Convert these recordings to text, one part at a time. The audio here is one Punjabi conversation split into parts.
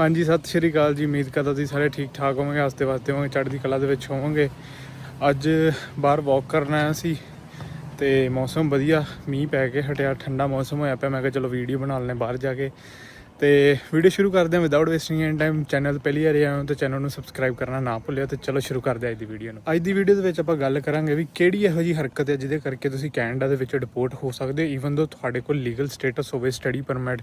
ਹਾਂਜੀ, ਸਤਿ ਸ਼੍ਰੀ ਅਕਾਲ ਜੀ। ਉਮੀਦ ਕਰਦਾ ਤੁਸੀਂ ਸਾਰੇ ਠੀਕ ਠਾਕ ਹੋਵੋਗੇ ਹੱਸਦੇ ਵਾਸਤੇ ਹੋਵੋਗੇ, ਚੜ੍ਹਦੀ ਕਲਾ ਦੇ ਵਿੱਚ ਹੋਵੋਗੇ। ਅੱਜ ਬਾਹਰ ਵਾਕ ਕਰਨ ਆਇਆ ਸੀ ਤੇ ਮੌਸਮ ਵਧੀਆ, ਮੀਂਹ ਪੈ ਕੇ ਹਟਿਆ, ਠੰਡਾ ਮੌਸਮ ਹੋਇਆ ਪਿਆ। ਮੈਂ ਕਿਹਾ ਚਲੋ ਵੀਡੀਓ ਬਣਾ ਲੈਣੇ ਬਾਹਰ ਜਾ ਕੇ। ਤੇ ਵੀਡੀਓ ਸ਼ੁਰੂ ਕਰਦੇ ਹਾਂ without wasting any time channel ਪਹਿਲੀ ਵਾਰ ਆਏ ਹੋ ਤਾਂ ਚੈਨਲ ਨੂੰ ਸਬਸਕ੍ਰਾਈਬ ਕਰਨਾ ਨਾ ਭੁੱਲਿਓ ਤੇ ਚਲੋ ਸ਼ੁਰੂ ਕਰਦੇ ਹਾਂ ਅੱਜ ਦੀ ਵੀਡੀਓ ਨੂੰ। ਅੱਜ ਦੀ ਵੀਡੀਓ ਦੇ ਵਿੱਚ ਆਪਾਂ ਗੱਲ ਕਰਾਂਗੇ ਵੀ ਕਿਹੜੀ ਇਹੋ ਜੀ ਹਰਕਤ ਹੈ ਜਿਹਦੇ ਕਰਕੇ ਤੁਸੀਂ ਕੈਨੇਡਾ ਦੇ ਵਿੱਚ ਡਿਪੋਰਟ ਹੋ ਸਕਦੇ ਹੋ ਈਵਨ ਦੋ ਤੁਹਾਡੇ ਕੋਲ ਲੀਗਲ ਸਟੇਟਸ ਹੋਵੇ study permit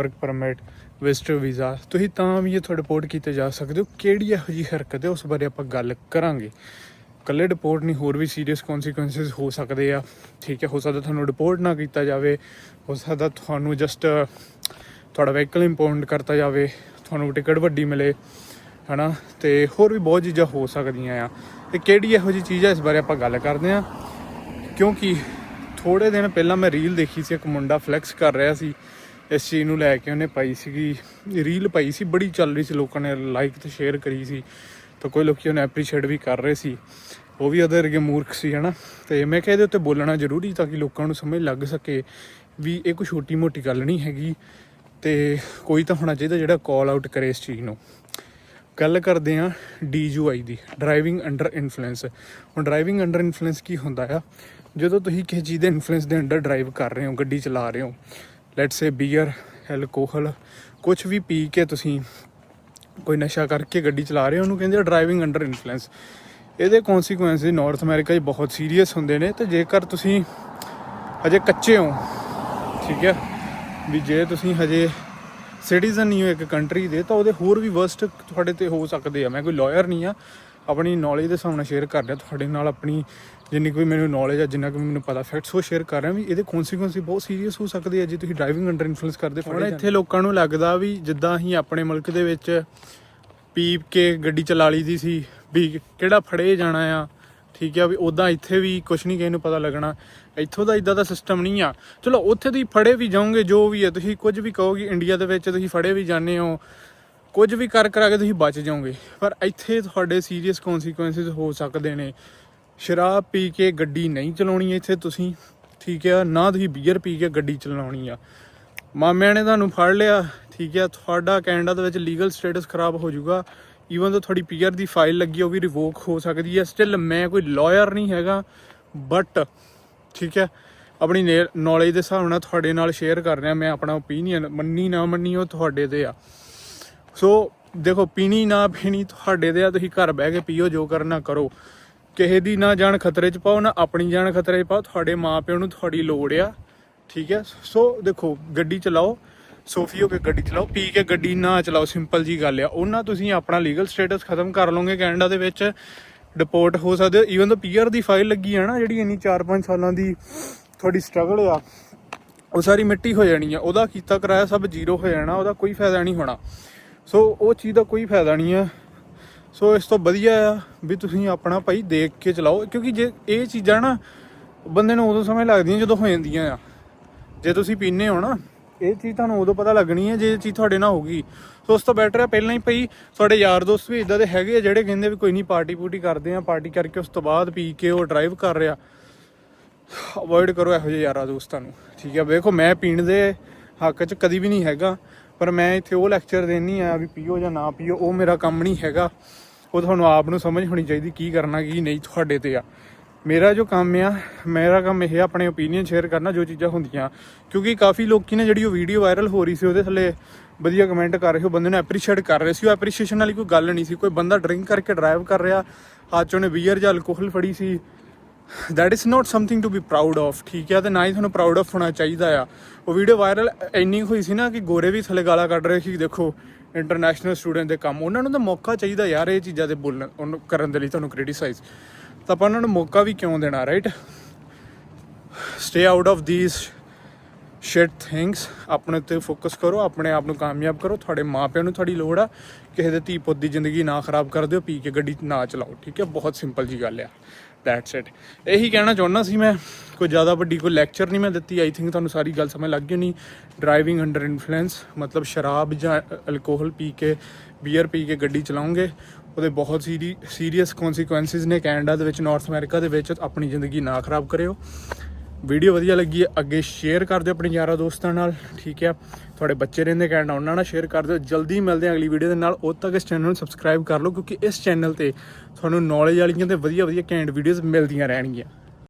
work permit, visitor visa. ਤੁਸੀਂ ਤਾਂ ਵੀ ਇਹ ਰਿਪੋਰਟ ਕੀਤੇ ਜਾ ਸਕਦੇ ਹੋ। ਕਿਹੜੀ ਇਹੋ ਜੀ ਹਰਕਤ ਹੈ? ਉਸ ਬਾਰੇ ਆਪਾਂ ਗੱਲ ਕਰਾਂਗੇ। ਕੱਲੇ ਰਿਪੋਰਟ ਨਹੀਂ, ਹੋਰ ਵੀ ਸੀਰੀਅਸ ਕਨਸੀਕੁਐਂਸਸ ਹੋ ਸਕਦੇ ਆ। ਠੀਕ ਹੈ, ਹੋ ਸਕਦਾ ਤੁਹਾਨੂੰ ਡਿਪੋਰਟ ਨਾ ਕੀਤਾ ਜਾਵੇ। ਹੋ ਸਕਦਾ ਤੁਹਾਨੂੰ ਜਸਟ ਤੁਹਾਡਾ ਵਹੀਕਲ ਇੰਪਾਊਂਡ ਕਰਤਾ ਜਾਵੇ। ਤੁਹਾਨੂੰ ਟਿਕਟ ਵੱਡੀ ਮਿਲੇ, ਹਨਾ? ਤੇ ਹੋਰ ਵੀ ਬਹੁਤ ਚੀਜ਼ਾਂ ਹੋ ਸਕਦੀਆਂ ਆ। ਤੇ ਕਿਹੜੀ ਇਹੋ ਜੀ ਚੀਜ਼ ਆ? ਇਸ ਬਾਰੇ ਆਪਾਂ ਗੱਲ ਕਰਦੇ ਆ ਕਿਉਂਕਿ ਥੋੜੇ ਦਿਨ ਪਹਿਲਾਂ ਮੈਂ ਰੀਲ ਦੇਖੀ ਸੀ, ਇੱਕ ਮੁੰਡਾ ਫਲੈਕਸ ਕਰ ਰਿਹਾ ਸੀ। ਇਸ ਚੀਜ਼ ਨੂੰ ਲੈ ਕੇ ਉਹਨੇ ਪਾਈ ਸੀਗੀ ਰੀਲ ਪਾਈ ਸੀ, ਬੜੀ ਚੱਲ ਰਹੀ ਸੀ, ਲੋਕਾਂ ਨੇ ਲਾਈਕ ਤੇ ਸ਼ੇਅਰ ਕਰੀ ਸੀ, ਤਾਂ ਕੋਈ ਲੋਕੀ ਉਹਨੂੰ ਐਪਰੀਸ਼ੀਏਟ ਵੀ ਕਰ ਰਹੇ ਸੀ। ਉਹ ਵੀ ਉਹਦੇ ਵਰਗੇ ਮੂਰਖ ਸੀ, ਹਨਾ? ਤੇ ਮੈਂ ਕਿਹਾ ਇਹਦੇ ਉੱਤੇ ਬੋਲਣਾ ਜ਼ਰੂਰੀ ਤਾਂ ਕਿ ਲੋਕਾਂ ਨੂੰ ਸਮਝ ਲੱਗ ਸਕੇ ਵੀ ਇਹ ਕੋਈ ਛੋਟੀ ਮੋਟੀ ਗੱਲ ਨਹੀਂ ਹੈਗੀ ਤੇ ਕੋਈ ਤਾਂ ਹੋਣਾ ਚਾਹੀਦਾ ਜਿਹੜਾ ਕਾਲ ਆਊਟ ਕਰੇ ਇਸ ਚੀਜ਼ ਨੂੰ। ਗੱਲ ਕਰਦੇ ਆ ਡੀਯੂਆਈ ਦੀ ਡਰਾਈਵਿੰਗ ਅੰਡਰ ਇਨਫਲੂਐਂਸ ਹੁਣ ਡਰਾਈਵਿੰਗ ਅੰਡਰ ਇਨਫਲੂਐਂਸ ਕੀ ਹੁੰਦਾ ਆ? ਜਦੋਂ ਤੁਸੀਂ ਕਿਸੇ ਚੀਜ਼ ਦੇ ਇਨਫਲੂਐਂਸ ਦੇ ਅੰਡਰ ਡਰਾਈਵ ਕਰ ਰਹੇ ਹੋ, ਗੱਡੀ ਚਲਾ ਰਹੇ ਹੋ ਲੈਟਸ ਸੇ ਬੀਅਰ ਐਲਕੋਹਲ ਕੁਝ ਵੀ ਪੀ ਕੇ ਤੁਸੀਂ ਕੋਈ ਨਸ਼ਾ ਕਰਕੇ ਗੱਡੀ ਚਲਾ ਰਹੇ ਹੋ, ਉਹਨੂੰ ਕਹਿੰਦੇ ਆ ਡਰਾਈਵਿੰਗ ਅੰਡਰ ਇਨਫਲੂਐਂਸ ਇਹਦੇ ਕਨਸੀਕੁਐਂਸਸ ਨਾਰਥ ਅਮਰੀਕਾ 'ਚ ਬਹੁਤ ਸੀਰੀਅਸ ਹੁੰਦੇ ਨੇ ਤੇ ਜੇਕਰ ਤੁਸੀਂ ਹਜੇ ਕੱਚੇ ਹੋ, ਠੀਕ ਹੈ, ਵੀ ਜੇ ਤੁਸੀਂ ਹਜੇ ਸਿਟੀਜ਼ਨ ਨਹੀਂ ਹੋ ਇੱਕ ਕੰਟਰੀ ਦੇ, ਤਾਂ ਉਹਦੇ ਹੋਰ ਵੀ ਵਰਸਟ ਤੁਹਾਡੇ ਤੇ ਹੋ ਸਕਦੇ ਆ। ਮੈਂ ਕੋਈ ਲਾਇਰ ਨਹੀਂ ਆ ਆਪਣੀ ਨੌਲੇਜ ਦੇ ਹਿਸਾਬ ਨਾਲ ਸ਼ੇਅਰ ਕਰ ਰਿਹਾ ਤੁਹਾਡੇ ਨਾਲ ਆਪਣੀ ਜਿੰਨੀ ਕੋਈ ਮੈਨੂੰ ਨੌਲੇਜ ਆ ਜਿੰਨਾ ਕੋਈ ਮੈਨੂੰ ਪਤਾ ਫੈਕਟਸ ਉਹ ਸ਼ੇਅਰ ਕਰ ਰਿਹਾ ਵੀ ਇਹਦੇ ਕਨਸੀਕੁਐਂਸ ਬਹੁਤ ਸੀਰੀਅਸ ਹੋ ਸਕਦੇ ਆ ਜੇ ਤੁਸੀਂ ਡਰਾਈਵਿੰਗ ਅੰਡਰ ਇਨਫਲੂਐਂਸ ਕਰਦੇ ਹੁਣ ਇੱਥੇ ਲੋਕਾਂ ਨੂੰ ਲੱਗਦਾ ਵੀ ਜਿੱਦਾਂ ਹੀ ਆਪਣੇ ਮੁਲਕ ਦੇ ਵਿੱਚ ਪੀਪ ਕੇ ਗੱਡੀ ਚਲਾ ਲਈ ਦੀ ਸੀ ਵੀ ਕਿਹੜਾ ਫੜੇ ਜਾਣਾ ਆ ਠੀਕ ਆ ਵੀ ਉਦਾਂ ਇੱਥੇ ਵੀ ਕੁਝ ਨਹੀਂ ਕਿਸੇ ਨੂੰ ਪਤਾ ਲੱਗਣਾ ਇੱਥੋਂ ਦਾ ਇਦਾਂ ਦਾ ਸਿਸਟਮ ਨਹੀਂ ਆ। ਚਲੋ ਉੱਥੇ ਤੁਸੀਂ ਫੜੇ ਵੀ ਜਾਓਗੇ ਜੋ ਵੀ ਹੈ ਤੁਸੀਂ ਕੁਝ ਵੀ ਕਹੋਗੇ ਇੰਡੀਆ ਦੇ ਵਿੱਚ ਤੁਸੀਂ ਫੜੇ ਵੀ ਜਾਂਦੇ ਹੋ ਕੁਝ ਵੀ ਕਰ ਕਰਾ ਕੇ ਤੁਸੀਂ ਬਚ ਜਾਓਗੇ। ਪਰ ਇੱਥੇ ਤੁਹਾਡੇ ਸੀਰੀਅਸ ਕਨਸੀਕੁਐਂਸਸ ਹੋ ਸਕਦੇ ਨੇ। ਸ਼ਰਾਬ ਪੀ ਕੇ ਗੱਡੀ ਨਹੀਂ ਚਲਾਉਣੀ ਇੱਥੇ ਤੁਸੀਂ। ਠੀਕ ਆ, ਨਾ ਤੁਸੀਂ ਬੀਅਰ ਪੀ ਕੇ ਗੱਡੀ ਚਲਾਉਣੀ ਆ। ਮਾਮਿਆਂ ਨੇ ਤੁਹਾਨੂੰ ਫੜ ਲਿਆ। ਠੀਕ ਹੈ ਤੁਹਾਡਾ ਕੈਨੇਡਾ ਦੇ ਵਿੱਚ ਲੀਗਲ ਸਟੇਟਸ ਖਰਾਬ ਹੋ ਜਾਊਗਾ। ਈਵਨ ਦੋ ਤੁਹਾਡੀ ਪੀਆਰ ਦੀ ਫਾਈਲ ਲੱਗੀ ਉਹ ਵੀ ਰਿਵੋਕ ਹੋ ਸਕਦੀ ਹੈ ਸਟਿਲ ਮੈਂ ਕੋਈ ਲਾਇਰ ਨਹੀਂ ਹੈਗਾ। ਬਟ ਠੀਕ ਹੈ ਆਪਣੀ ਨੌਲੇਜ ਦੇ ਹਿਸਾਬ ਨਾਲ ਤੁਹਾਡੇ ਨਾਲ ਸ਼ੇਅਰ ਕਰ ਰਿਹਾ। ਮੈਂ ਆਪਣਾ ਓਪੀਨੀਅਨ ਮੰਨੀ ਨਾ ਮੰਨੀ ਉਹ ਤੁਹਾਡੇ ਤੇ ਆ। ਸੋ ਦੇਖੋ, ਪੀਣੀ ਨਾ ਪੀਣੀ ਤੁਹਾਡੇ ਤੇ ਆ, ਤੁਸੀਂ ਘਰ ਬਹਿ ਕੇ ਪੀਓ, ਜੋ ਕਰਨਾ ਕਰੋ। ਕਿਸੇ ਦੀ ਨਾ ਜਾਨ ਖਤਰੇ 'ਚ ਪਾਓ, ਨਾ ਆਪਣੀ ਜਾਨ ਖਤਰੇ 'ਚ ਪਾਓ, ਤੁਹਾਡੇ ਮਾਪਿਆਂ ਨੂੰ ਤੁਹਾਡੀ ਲੋੜ ਆ, ਠੀਕ ਹੈ ਸੋ ਦੇਖੋ, ਗੱਡੀ ਚਲਾਓ, ਸੋਫੀ ਹੋ ਕੇ ਗੱਡੀ ਚਲਾਓ, ਪੀ ਕੇ ਗੱਡੀ ਨਾ ਚਲਾਓ, ਸਿੰਪਲ ਜੀ ਗੱਲ ਆ। ਉਹਨਾਂ ਤੁਸੀਂ ਆਪਣਾ ਲੀਗਲ ਸਟੇਟਸ ਖਤਮ ਕਰ ਲਓਗੇ ਕੈਨੇਡਾ ਦੇ ਵਿੱਚ ਡਿਪੋਰਟ ਹੋ ਸਕਦੇ ਹੋ। ਈਵਨ ਤਾਂ ਪੀਆਰ ਦੀ ਫਾਈਲ ਲੱਗੀ ਆ ਨਾ, ਜਿਹੜੀ ਇੰਨੀ 4-5 ਸਾਲਾਂ ਦੀ ਤੁਹਾਡੀ ਸਟਰਗਲ ਆ, ਉਹ ਸਾਰੀ ਮਿੱਟੀ ਹੋ ਜਾਣੀ ਆ। ਉਹਦਾ ਕੀਤਾ ਕਰਾਇਆ ਸਭ ਜ਼ੀਰੋ ਹੋ ਜਾਣਾ, ਉਹਦਾ ਕੋਈ ਫਾਇਦਾ ਨਹੀਂ ਹੋਣਾ। ਸੋ ਉਹ ਚੀਜ਼ ਦਾ ਕੋਈ ਫਾਇਦਾ ਨਹੀਂ ਆ। ਸੋ ਇਸ ਤੋਂ ਵਧੀਆ ਆ ਵੀ ਤੁਸੀਂ ਆਪਣਾ ਭਾਈ ਦੇਖ ਕੇ ਚਲਾਓ, ਕਿਉਂਕਿ ਜੇ ਇਹ ਚੀਜ਼ਾਂ ਨਾ ਬੰਦੇ ਨੂੰ ਉਦੋਂ ਸਮਝ ਲੱਗਦੀਆਂ ਜਦੋਂ ਹੋ ਜਾਂਦੀਆਂ ਆ। ਜੇ ਤੁਸੀਂ ਪੀਨੇ ਹੋ ਨਾ, ਇਹ ਚੀਜ਼ ਤੁਹਾਨੂੰ ਉਦੋਂ ਪਤਾ ਲੱਗਣੀ ਹੈ ਜੇ ਇਹ ਚੀਜ਼ ਤੁਹਾਡੇ ਨਾਲ ਹੋਗੀ ਸੋ ਉਸ ਤੋਂ ਬੈਟਰ ਹੈ ਪਹਿਲਾਂ ਹੀ ਭਈ ਤੁਹਾਡੇ ਯਾਰ ਦੋਸਤ ਵੀ ਇਦਾਂ ਦੇ ਹੈਗੇ ਆ ਜਿਹੜੇ ਕਹਿੰਦੇ ਵੀ ਕੋਈ ਨਹੀਂ ਪਾਰਟੀ ਪੂਟੀ ਕਰਦੇ ਆ ਪਾਰਟੀ ਕਰਕੇ ਉਸ ਤੋਂ ਬਾਅਦ ਪੀ ਕੇ ਉਹ ਡਰਾਈਵ ਕਰ ਰਿਹਾ। ਅਵੋਇਡ ਕਰੋ ਇਹੋ ਜਿਹੇ ਯਾਰਾਂ ਦੋਸਤਾਂ ਨੂੰ। ਠੀਕ ਆ, ਵੇਖੋ ਮੈਂ ਪੀਣ ਦੇ ਹੱਕ 'ਚ ਕਦੀ ਵੀ ਨਹੀਂ ਹੈਗਾ। ਪਰ ਮੈਂ ਇੱਥੇ ਉਹ ਲੈਕਚਰ ਦੇਣੀ ਆ ਵੀ ਪੀਓ ਜਾਂ ਨਾ ਪੀਓ, ਉਹ ਮੇਰਾ ਕੰਮ ਨਹੀਂ ਹੈਗਾ। ਉਹ ਤੁਹਾਨੂੰ ਆਪ ਨੂੰ ਸਮਝ ਹੋਣੀ ਚਾਹੀਦੀ ਕੀ ਕਰਨਾ, ਕੀ ਨਹੀਂ ਤੁਹਾਡੇ ਤੇ ਆ। ਮੇਰਾ ਜੋ ਕੰਮ ਆ, ਮੇਰਾ ਕੰਮ ਇਹ ਆਪਣੇ ਓਪੀਨੀਅਨ ਸ਼ੇਅਰ ਕਰਨਾ, ਜੋ ਚੀਜ਼ਾਂ ਹੁੰਦੀਆਂ। ਕਿਉਂਕਿ ਕਾਫੀ ਲੋਕੀ ਨੇ ਜਿਹੜੀ ਉਹ ਵੀਡੀਓ ਵਾਇਰਲ ਹੋ ਰਹੀ ਸੀ, ਉਹਦੇ ਥੱਲੇ ਵਧੀਆ ਕਮੈਂਟ ਕਰ ਰਹੇ ਸੀ, ਉਹ ਬੰਦੇ ਨੂੰ ਐਪਰੀਸ਼ੀਏਟ ਕਰ ਰਹੇ ਸੀ। ਉਹ ਐਪਰੀਸ਼ੀਏਸ਼ਨ ਵਾਲੀ ਕੋਈ ਗੱਲ ਨਹੀਂ ਸੀ। ਕੋਈ ਬੰਦਾ ਡਰਿੰਕ ਕਰਕੇ ਡਰਾਈਵ ਕਰ ਰਿਹਾ, ਹੱਥ 'ਚ ਉਹਨੇ ਬੀਅਰ ਜਾਂ ਅਲਕੋਹਲ ਫੜੀ ਸੀ that is not something to be proud of ਠੀਕ ਹੈ ਤੇ ਨਾ ਹੀ ਤੁਹਾਨੂੰ ਪ੍ਰਾਊਡ ਆਫ ਹੋਣਾ ਚਾਹੀਦਾ ਆ। ਉਹ ਵੀਡੀਓ ਵਾਇਰਲ ਇੰਨੀ ਹੋਈ ਸੀ ਨਾ ਕਿ ਗੋਰੇ ਵੀ ਥੱਲੇ ਗਾਲਾਂ ਕੱਢ ਰਹੇ ਸੀ, ਦੇਖੋ ਇੰਟਰਨੈਸ਼ਨਲ ਸਟੂਡੈਂਟ ਦੇ ਕੰਮ। ਉਹਨਾਂ ਨੂੰ ਤਾਂ ਮੌਕਾ ਚਾਹੀਦਾ ਯਾਰ ਇਹ ਚੀਜ਼ਾਂ ਦੇ ਬੋਲਣ, ਉਹਨੂੰ ਕਰਨ ਦੇ ਲਈ ਤੁਹਾਨੂੰ ਕ੍ਰਿਟਿਸਾਈਜ਼ ਤਾਂ ਆਪਾਂ ਉਹਨਾਂ ਨੂੰ ਮੌਕਾ ਵੀ ਕਿਉਂ ਦੇਣਾ right stay out of these shit things ਆਪਣੇ 'ਤੇ ਫੋਕਸ ਕਰੋ, ਆਪਣੇ ਆਪ ਨੂੰ ਕਾਮਯਾਬ ਕਰੋ। ਤੁਹਾਡੇ ਮਾਪਿਆਂ ਨੂੰ ਤੁਹਾਡੀ ਲੋੜ ਆ। ਕਿਸੇ ਦੇ ਧੀ ਪੁੱਤ ਦੀ ਜ਼ਿੰਦਗੀ ਨਾ ਖਰਾਬ ਕਰ ਦਿਓ, ਪੀ ਕੇ ਗੱਡੀ ਨਾ ਚਲਾਓ। ਠੀਕ ਹੈ ਬਹੁਤ ਸਿੰਪਲ ਜੀ ਗੱਲ ਆ। ਦੈਟਸ ਇਟ ਇਹੀ ਕਹਿਣਾ ਚਾਹੁੰਦਾ ਸੀ ਮੈਂ, ਕੋਈ ਜ਼ਿਆਦਾ ਵੱਡੀ ਕੋਈ ਲੈਕਚਰ ਨਹੀਂ ਮੈਂ ਦਿੱਤੀ ਆਈ ਥਿੰਕ ਤੁਹਾਨੂੰ ਸਾਰੀ ਗੱਲ ਸਮਝ ਲੱਗ ਗਈ ਨਹੀਂ ਡਰਾਈਵਿੰਗ ਅੰਡਰ ਇਨਫਲੂਐਂਸ ਮਤਲਬ ਸ਼ਰਾਬ ਜਾਂ ਅਲਕੋਹਲ ਪੀ ਕੇ ਬੀਅਰ ਪੀ ਕੇ ਗੱਡੀ ਚਲਾਉਂਗੇ ਉਹਦੇ ਬਹੁਤ ਸੀਰੀ ਸੀਰੀਅਸ ਕਨਸੀਕੁਐਂਸਸ ਨੇ ਕੈਨੇਡਾ ਦੇ ਵਿੱਚ ਨਾਰਥ ਅਮਰੀਕਾ ਦੇ ਵਿੱਚ, ਆਪਣੀ ਜ਼ਿੰਦਗੀ ਨਾ ਖਰਾਬ ਕਰਿਓ। ਵੀਡੀਓ ਵਧੀਆ ਲੱਗੀ ਹੈ, ਅੱਗੇ ਸ਼ੇਅਰ ਕਰ ਦਿਓ ਆਪਣੇ ਯਾਰਾਂ ਦੋਸਤਾਂ ਨਾਲ, ਠੀਕ ਹੈ? ਤੁਹਾਡੇ ਬੱਚੇ ਰਹਿੰਦੇ ਕਹਿਣਾ ਉਹਨਾਂ ਨਾਲ ਸ਼ੇਅਰ ਕਰ ਦਿਓ। ਜਲਦੀ ਮਿਲਦੇ ਹਾਂ ਅਗਲੀ ਵੀਡੀਓ ਦੇ ਨਾਲ। ਉਦੋਂ ਤੱਕ ਇਸ ਚੈਨਲ ਨੂੰ ਸਬਸਕ੍ਰਾਈਬ ਕਰ ਲਓ, ਕਿਉਂਕਿ ਇਸ ਚੈਨਲ ਤੇ ਤੁਹਾਨੂੰ ਨੌਲੇਜ ਵਾਲੀਆਂ ਤੇ ਵਧੀਆ ਵਧੀਆ ਕੈਂਡ ਵੀਡੀਓਜ਼ ਮਿਲਦੀਆਂ ਰਹਿਣਗੀਆਂ।